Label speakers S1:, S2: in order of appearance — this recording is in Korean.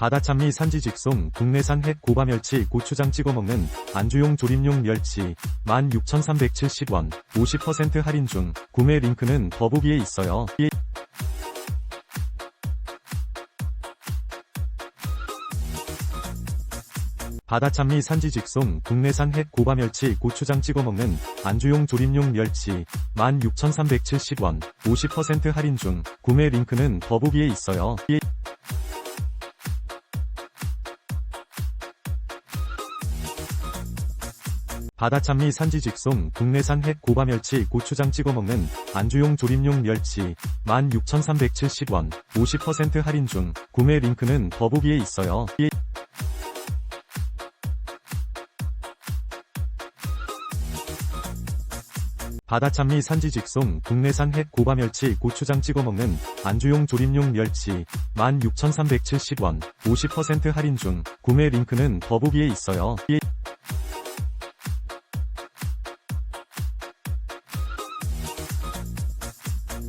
S1: 바다참미 산지 직송 국내산 햇 고바 멸치 고추장 찍어 먹는 안주용 조림용 멸치 16,370원 50% 할인 중 구매 링크는 더보기에 있어요. 바다참미 산지 직송 국내산 햇 고바 멸치 고추장 찍어 먹는 안주용 조림용 멸치 16,370원 50% 할인 중 구매 링크는 더보기에 있어요. 바다참미 산지 직송 국내산 햇 고바 멸치 고추장 찍어 먹는 안주용 조림용 멸치 16,370원 50% 할인 중 구매 링크는 더보기에 있어요. 바다참미 산지 직송 국내산 햇 고바 멸치 고추장 찍어 먹는 안주용 조림용 멸치 16,370원 50% 할인 중 구매 링크는 더보기에 있어요.